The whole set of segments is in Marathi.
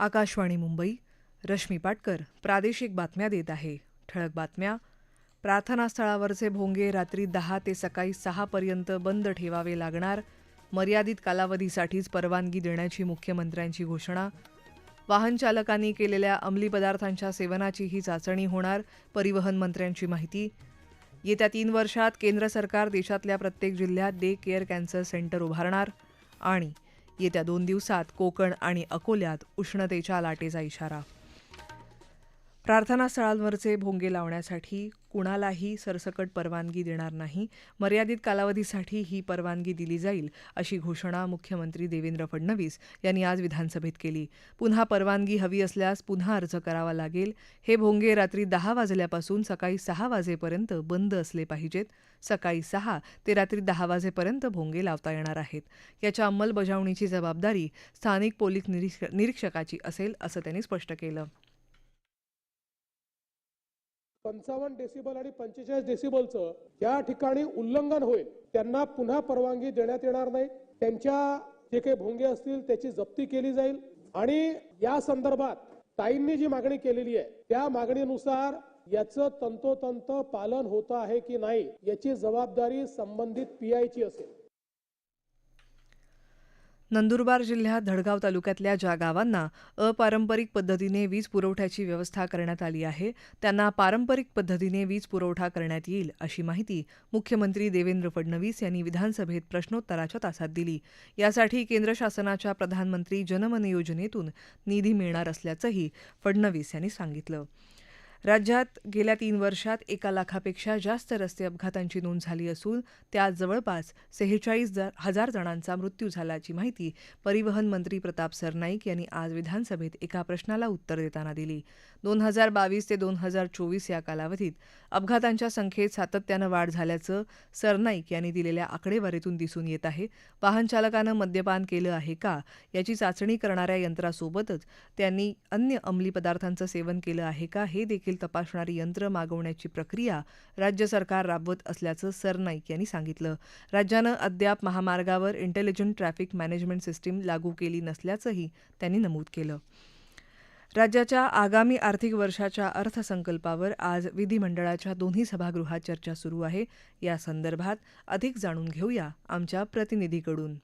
आकाशवाणी मुंबई रश्मी पाटकर प्रादेशिक बातम्या देत आहे. ठळक बातम्या. प्रार्थनास्थळावरचे भोंगे रात्री दहा ते सकाळी सहापर्यंत बंद ठेवावे लागणार. मर्यादित कालावधीसाठीच परवानगी देण्याची मुख्यमंत्र्यांची घोषणा. वाहन चालकांनी केलेल्या अंमली पदार्थांच्या सेवनाची ही चाचणी होणार परिवहन मंत्र्यांची माहिती. येत्या तीन वर्षात केंद्र सरकार देशातल्या प्रत्येक जिल्ह्यात डे केअर कॅन्सर सेंटर उभारणार. आणि येत्या दोन दिवसात कोकण आणि अकोल्यात उष्णतेच्या लाटेचा इशारा प्रार्थनास्थळांवरचे भोंगे लावण्यासाठी कुणालाही सरसकट परवानगी देणार नाही. मर्यादित कालावधीसाठी ही परवानगी दिली जाईल अशी घोषणा मुख्यमंत्री देवेंद्र फडणवीस यांनी आज विधानसभेत केली. पुन्हा परवानगी हवी असल्यास पुन्हा अर्ज करावा लागेल. हे भोंगे रात्री दहा वाजल्यापासून सकाळी सहा वाजेपर्यंत बंद असले पाहिजेत. सकाळी सहा ते रात्री दहा वाजेपर्यंत भोंगे लावता येणार आहेत. याच्या अंमलबजावणीची जबाबदारी स्थानिक पोलीस निरीक्ष निरीक्षकाची असेल असं त्यांनी स्पष्ट केलं. पंचावन्न डेसिबल आणि पंचेचाळीस डेसिबलचं या ठिकाणी उल्लंघन होईल. त्यांना पुन्हा परवानगी देण्यात येणार नाही. त्यांच्या जे काही भोंगे असतील त्याची जप्ती केली जाईल. आणि या संदर्भात ताईंनी जी मागणी केलेली आहे त्या मागणीनुसार याचं तंतोतंत पालन होतं आहे की नाही याची जबाबदारी संबंधित पीआयची असेल. नंदुरबार जिल्ह्यात धडगाव तालुक्यातल्या ज्या गावांना अपारंपरिक पद्धतीने वीज पुरवठ्याची व्यवस्था करण्यात आली आहे त्यांना पारंपरिक पद्धतीने वीज पुरवठा करण्यात येईल अशी माहिती मुख्यमंत्री देवेंद्र फडणवीस यांनी विधानसभेत प्रश्नोत्तराच्या तासात दिली. यासाठी केंद्र शासनाच्या प्रधानमंत्री जनमन योजनेतून निधी मिळणार असल्याचंही फडणवीस यांनी सांगितलं. राज्यात गेल्या तीन वर्षात एका लाखापेक्षा जास्त रस्ते अपघातांची नोंद झाली असून त्यात जवळपास सेहेचाळीस हजार जणांचा मृत्यू झाल्याची माहिती परिवहन मंत्री प्रताप सरनाईक यांनी आज विधानसभेत एका प्रश्नाला उत्तर देताना दिली. दोन हजार बावीस ते दोन हजार चोवीस या कालावधीत अपघातांच्या संख्येत सातत्यानं वाढ झाल्याचं सरनाईक यांनी दिलेल्या आकडेवारीतून दिसून येत आहे. वाहन चालकानं मद्यपान केलं आहे का याची चाचणी करणाऱ्या यंत्रासोबतच त्यांनी अन्य अंमली पदार्थांचं सेवन केलं आहे का हे देखील तपासणारी यंत्र मागवण्याची प्रक्रिया राज्य सरकार राबवत असल्याचं सरनाईक यांनी सांगितलं. राज्यानं अद्याप महामार्गावर इंटेलिजंट ट्रॅफिक मॅनेजमेंट सिस्टीम लागू केली नसल्याचंही त्यांनी नमूद केलं. राज्याच्या आगामी आर्थिक वर्षाच्या अर्थसंकल्पावर आज विधिमंडळाच्या दोन्ही सभागृहात चर्चा सुरू आहे. या संदर्भात अधिक जाणून घेऊया आमच्या प्रतिनिधीकडून.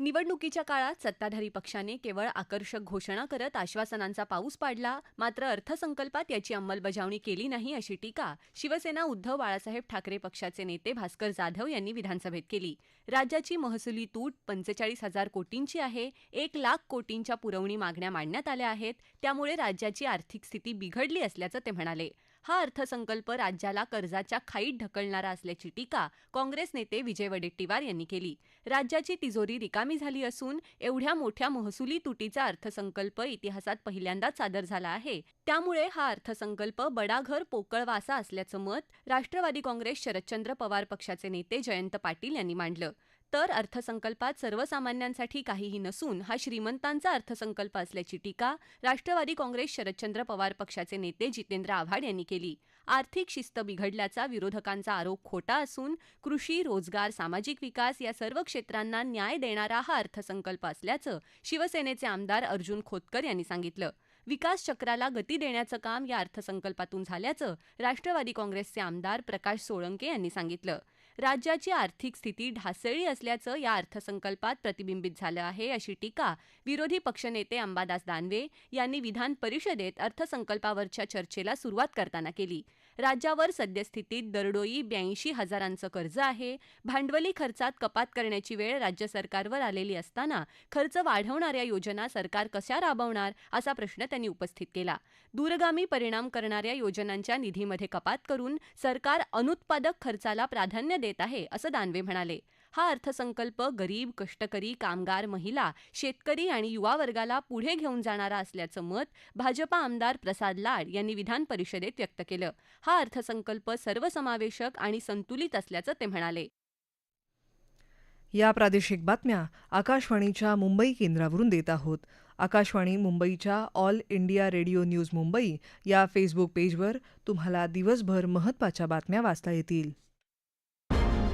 निवडणुकीच्या काळात सत्ताधारी पक्षाने केवळ आकर्षक घोषणा करत आश्वासनांचा पाऊस पाडला मात्र अर्थसंकल्पात याची अंमलबजावणी केली नाही अशी टीका शिवसेना उद्धव बाळासाहेब ठाकरे पक्षाचे नेते भास्कर जाधव यांनी विधानसभेत केली. राज्याची महसुली तूट पंचेचाळीस हजार कोटींची आहे एक लाख कोटींच्या पुरवणी मागण्या मांडण्यात आल्या आहेत त्यामुळे राज्याची आर्थिक स्थिती बिघडली असल्याचं ते म्हणाले. हा अर्थसंकल्प राज्याला कर्जाच्या खाईत ढकलणारा असल्याची टीका काँग्रेस नेते विजय वडेट्टीवार यांनी केली. राज्याची तिजोरी रिकामी झाली असून एवढ्या मोठ्या महसुली तुटीचा अर्थसंकल्प इतिहासात पहिल्यांदाच सादर झाला आहे. त्यामुळे हा अर्थसंकल्प बडाघर पोकळवासा असल्याचं मत राष्ट्रवादी काँग्रेस शरदचंद्र पवार पक्षाचे नेते जयंत पाटील यांनी मांडलं. तर अर्थसंकल्पात सर्वसामान्यांसाठी काहीही नसून हा श्रीमंतांचा अर्थसंकल्प असल्याची टीका राष्ट्रवादी काँग्रेस शरदचंद्र पवार पक्षाचे नेते जितेंद्र आव्हाड यांनी केली. आर्थिक शिस्त बिघडल्याचा विरोधकांचा आरोप खोटा असून कृषी रोजगार सामाजिक विकास या सर्व क्षेत्रांना न्याय देणारा हा अर्थसंकल्प असल्याचं शिवसेनेचे आमदार अर्जुन खोतकर यांनी सांगितलं. विकास चक्राला गती देण्याचं काम या अर्थसंकल्पातून झाल्याचं राष्ट्रवादी काँग्रेसचे आमदार प्रकाश सोळंके यांनी सांगितलं. राज्याची आर्थिक स्थिती ढासळली असल्याचं या अर्थसंकल्पात प्रतिबिंबित झालं आहे अशी टीका विरोधी पक्षनेते अंबादास दानवे यांनी विधान परिषदेत अर्थसंकल्पावरच्या चर्चेला सुरुवात करताना केली. राज्यावर सद्यस्थितीत दरडोई ब्याऐंशी हजारांचं कर्ज आहे. भांडवली खर्चात कपात करण्याची वेळ राज्य सरकारवर आलेली असताना खर्च वाढवणाऱ्या योजना सरकार कशा राबवणार असा प्रश्न त्यांनी उपस्थित केला. दूरगामी परिणाम करणाऱ्या योजनांच्या निधीमध्ये कपात करून सरकार अनुत्पादक खर्चाला प्राधान्य देत आहे असं दानवे म्हणाले. हा अर्थसंकल्प गरीब कष्टकरी कामगार महिला शेतकरी आणि युवा वर्गाला पुढे घेऊन जाणारा असल्याचं मत भाजपा आमदार प्रसाद लाड यांनी विधान परिषदेत व्यक्त केलं. हा अर्थसंकल्प सर्वसमावेशक आणि संतुलित असल्याचं ते म्हणाले. या प्रादेशिक बातम्या आकाशवाणीच्या मुंबई केंद्रावरून देत आहोत. आकाशवाणी मुंबईच्या all India radio news Mumbai या फेसबुक पेजवर तुम्हाला दिवसभर महत्त्वाच्या बातम्या वाचता येतील.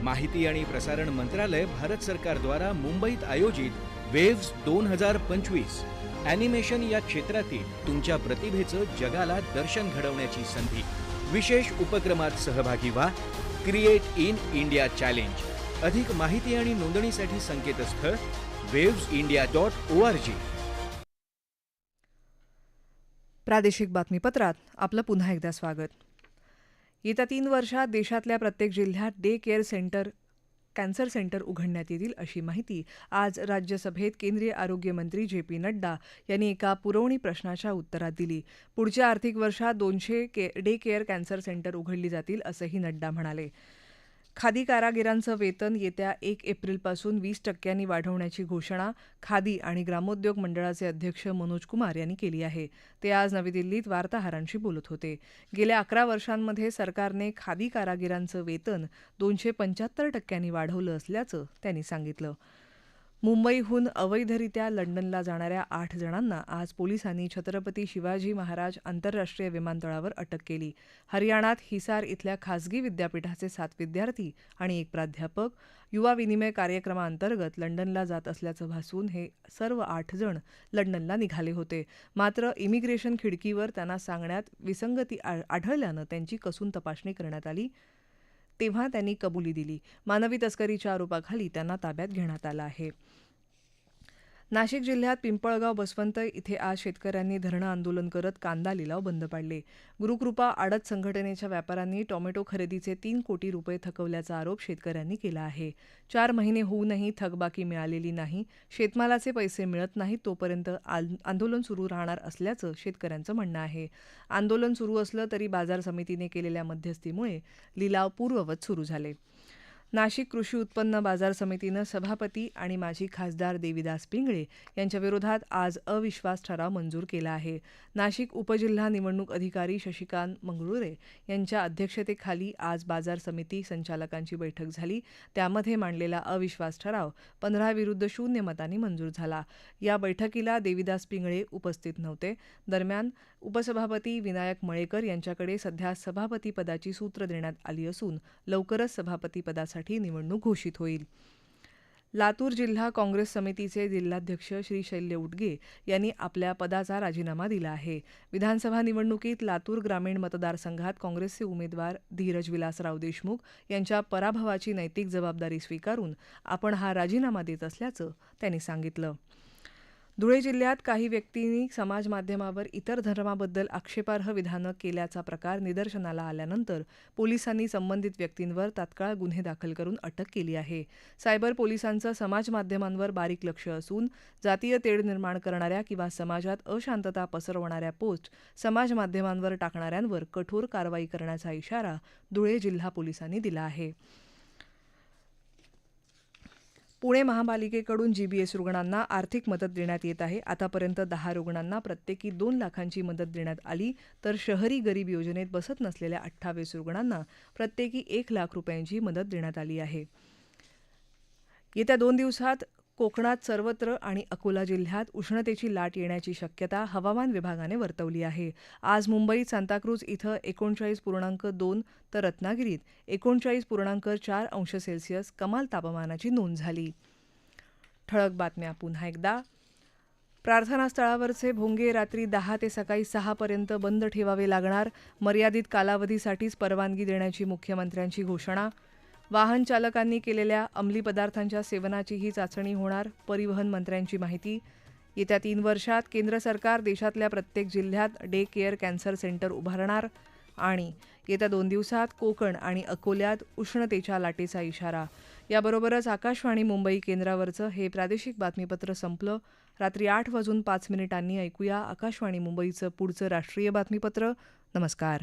माहिती आणि प्रसारण मंत्रालय भारत सरकारद्वारा मुंबईत आयोजित वेव्स दोन हजार पंचवीस ॲनिमेशन या क्षेत्रातील तुमच्या प्रतिभेचं जगाला दर्शन घडवण्याची संधी. विशेष उपक्रमात सहभागी व्हा. क्रिएट इन इंडिया चॅलेंज अधिक माहिती आणि नोंदणीसाठी संकेतस्थळ waves India dot O R G प्रादेशिक बातमीपत्रात आपलं पुन्हा एकदा स्वागत. येत्या तीन वर्षात देशातल्या प्रत्येक जिल्ह्यात day care centre cancer centre उघडण्यात येतील अशी माहिती आज राज्यसभेत केंद्रीय आरोग्यमंत्री जे पी नड्डा यांनी एका पुरवणी प्रश्नाच्या उत्तरात दिली. पुढच्या आर्थिक वर्षात दोनशे के डे केअर कॅन्सर सेंटर उघडली जातील असंही नड्डा म्हणाले. खादी कारागिरांचं वेतन येत्या एक एप्रिलपासून वीस टक्क्यांनी वाढवण्याची घोषणा खादी आणि ग्रामोद्योग मंडळाचे अध्यक्ष मनोज कुमार यांनी केली आहे. ते आज नवी दिल्लीत वार्ताहरांशी बोलत होते. गेल्या अकरा वर्षांमध्ये सरकारने खादी कारागिरांचं वेतन दोनशे पंच्याहत्तर टक्क्यांनी वाढवलं असल्याचं त्यांनी सांगितलं. मुंबईहून अवैधरित्या लंडनला जाणाऱ्या आठ जणांना आज पोलिसांनी छत्रपती शिवाजी महाराज आंतरराष्ट्रीय विमानतळावर अटक केली. हरियाणात हिसार इथल्या खासगी विद्यापीठाचे सात विद्यार्थी आणि एक प्राध्यापक युवा विनिमय कार्यक्रमाअंतर्गत लंडनला जात असल्याचं भासवून हे सर्व आठ जण लंडनला निघाले होते. मात्र इमिग्रेशन खिडकीवर त्यांना सांगण्यात विसंगती आढळल्यानं त्यांची कसून तपासणी करण्यात आली. तेव्हा त्यांनी कबुली दिली. मानवी तस्करीच्या आरोपाखाली त्यांना ताब्यात घेण्यात आलं आहे. नाशिक जिल्ह्यात पिंपळगाव बसवंत इथे आज शेतकऱ्यांनी धरणं आंदोलन करत कांदा लिलाव बंद पाडले. गुरुकृपा आडत संघटनेच्या व्यापाऱ्यांनी टोमॅटो खरेदीचे तीन कोटी रुपये थकवल्याचा आरोप शेतकऱ्यांनी केला आहे. चार महिने होऊनही थकबाकी मिळालेली नाही शेतमालाचे पैसे मिळत नाहीत तोपर्यंत आल- आंदोलन सुरू राहणार असल्याचं शेतकऱ्यांचं म्हणणं आहे. आंदोलन सुरू असलं तरी बाजार समितीने केलेल्या मध्यस्थीमुळे लिलाव पूर्ववत सुरू झाले. नाशिक कृषी उत्पन्न बाजार समितीनं सभापती आणि माजी खासदार देविदास पिंगळे यांच्या विरोधात आज अविश्वास ठराव मंजूर केला आहे. नाशिक उपजिल्हा निवडणूक अधिकारी शशिकांत मंगरुळे यांच्या अध्यक्षतेखाली आज बाजार समिती संचालकांची बैठक झाली. त्यामध्ये मांडलेला अविश्वास ठराव पंधरा विरुद्ध शून्य मतांनी मंजूर झाला. या बैठकीला देविदास पिंगळे उपस्थित नव्हते. दरम्यान उपसभापती विनायक मळेकर यांच्याकडे सध्या सभापतीपदाची सूत्र देण्यात आली असून लवकरच सभापतीपदासाठी निवडणूक घोषित होईल. लातूर जिल्हा काँग्रेस समितीचे जिल्हाध्यक्ष श्री शैल्य उटगे यांनी आपल्या पदाचा राजीनामा दिला आहे. विधानसभा निवडणुकीत लातूर ग्रामीण मतदारसंघात काँग्रेसचे उमेदवार धीरज विलासराव देशमुख यांच्या पराभवाची नैतिक जबाबदारी स्वीकारून आपण हा राजीनामा देत असल्याचं त्यांनी सांगितलं. धुळे जिल्ह्यात काही व्यक्तींनी समाज माध्यमावर इतर धर्माबद्दल आक्षेपार्ह विधानं केल्याचा प्रकार निदर्शनाला आल्यानंतर पोलिसांनी संबंधित व्यक्तींवर तात्काळ गुन्हे दाखल करून अटक केली आहे. सायबर पोलिसांचं समाज माध्यमांवर बारीक लक्ष असून जातीय तेढ निर्माण करणाऱ्या किंवा समाजात अशांतता पसरवणाऱ्या पोस्ट समाज माध्यमांवर टाकणाऱ्यांवर कठोर कारवाई करण्याचा इशारा धुळे जिल्हा पोलिसांनी दिला आहे. पुणे महापालिकेकडून जीबीएस रुग्णांना आर्थिक मदत देण्यात येत आहे. आतापर्यंत दहा रुग्णांना प्रत्येकी दोन लाखांची मदत देण्यात आली तर शहरी गरीब योजनेत बसत नसलेल्या अठ्ठावीस रुग्णांना प्रत्येकी एक लाख रुपयांची मदत देण्यात आली आहे. येत्या दोन दिवसात कोकणात सर्वत्र आणि अकोला जिल्ह्यात उष्णतेची लाट येण्याची शक्यता हवामान विभागाने वर्तवली आहे. आज मुंबईत सांताक्रूज इथं एकोणचाळीस पूर्णांक दोन तर रत्नागिरीत एकोणचाळीस पूर्णांक चार अंश सेल्सिअस कमाल तापमानाची नोंद झाली. ठळक बातम्या पुन्हा एकदा. प्रार्थनास्थळावरचे भोंगे रात्री दहा ते सकाळी सहापर्यंत बंद ठेवावे लागणार. मर्यादित कालावधीसाठीच परवानगी देण्याची मुख्यमंत्र्यांची घोषणा. वाहन चालकांनी केलेल्या अंमली पदार्थांच्या सेवनाची ही चाचणी होणार परिवहन मंत्र्यांची माहिती. येत्या तीन वर्षात केंद्र सरकार देशातल्या प्रत्येक जिल्ह्यात डे केअर कॅन्सर सेंटर उभारणार आणि येत्या दोन दिवसात कोकण आणि अकोल्यात उष्णतेच्या लाटेचा इशारा. याबरोबरच आकाशवाणी मुंबई केंद्रावरचं हे प्रादेशिक बातमीपत्र संपलं. रात्री आठ वाजून पाच मिनिटांनी ऐकूया आकाशवाणी मुंबईचं पुढचं राष्ट्रीय बातमीपत्र. नमस्कार.